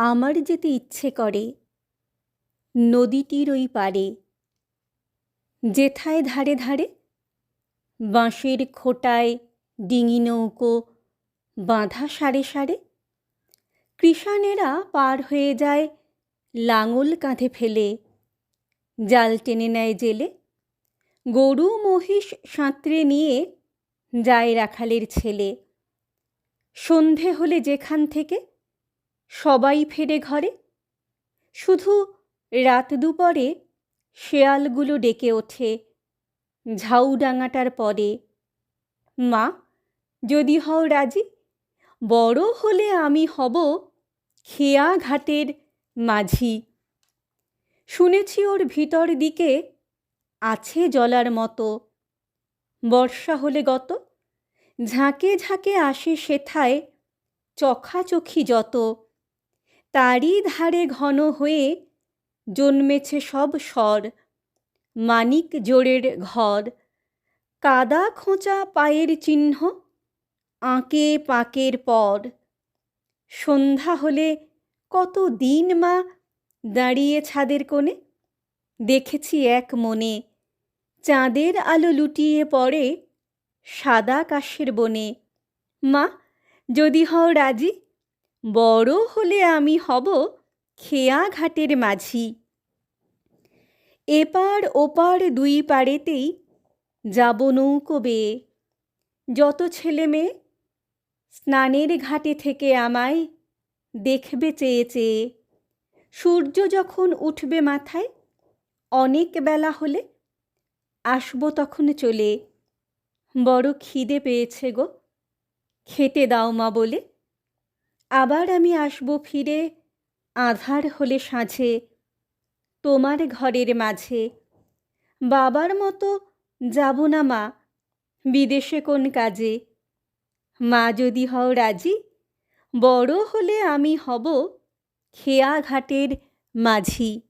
আমার যেতে ইচ্ছে করে। নদীটির ওই পারে যেথায় ধারে ধারে বাঁশের খোটায় ডিঙি নৌকো বাঁধা সারে সারে। কৃষাণেরা পার হয়ে যায় লাঙল কাঁধে ফেলে। জাল টেনে নেয় জেলে। গরু মহিষ সাঁতরে নিয়ে যায় রাখালের ছেলে। সন্ধে হলে যেখান থেকে সবাই ফেরে ঘরে। শুধু রাত দুপরে শেয়ালগুলো ডেকে ওঠে ঝাউডাঙাটার পরে। মা, যদি হও রাজি, বড় হলে আমি হব খেয়া ঘাটের মাঝি। শুনেছি ওর ভিতর দিকে আছে জলার মতো। বর্ষা হলে গত, ঝাঁকে ঝাঁকে আসে সেথায় চখাচখি যত। তারই ধারে ঘন হয়ে জন্মেছে সব স্বর। মানিক জোড়ের ঘর। কাদা খোঁচা পায়ের চিহ্ন, আঁকে পাঁকের পর। সন্ধ্যা হলে কত দিন মা দাঁড়িয়ে ছাদের কোণে? দেখেছি এক মনে, চাঁদের আলো লুটিয়ে পড়ে সাদা কাশের বনে। মা, যদি হও রাজি? বড় হলে আমি হব খেয়া ঘাটের মাঝি। এপার ওপার দুই পাড়েতেই যাব নৌকো বেয়ে। যত ছেলে মেয়ে স্নানের ঘাটে থেকে আমায় দেখবে চেয়ে চেয়ে। সূর্য যখন উঠবে মাথায়, অনেক বেলা হলে আসব তখন চলে। বড় খিদে পেয়েছে গো, খেতে দাও মা বলে। আবার আমি আসব ফিরে, আধার হলে সাঁঝে, তোমার ঘরের মাঝে। বাবার মতো যাব না মা, বিদেশে কোন কাজে। মা যদি হও রাজি, বড় হলে আমি হব খেয়া ঘাটের মাঝি।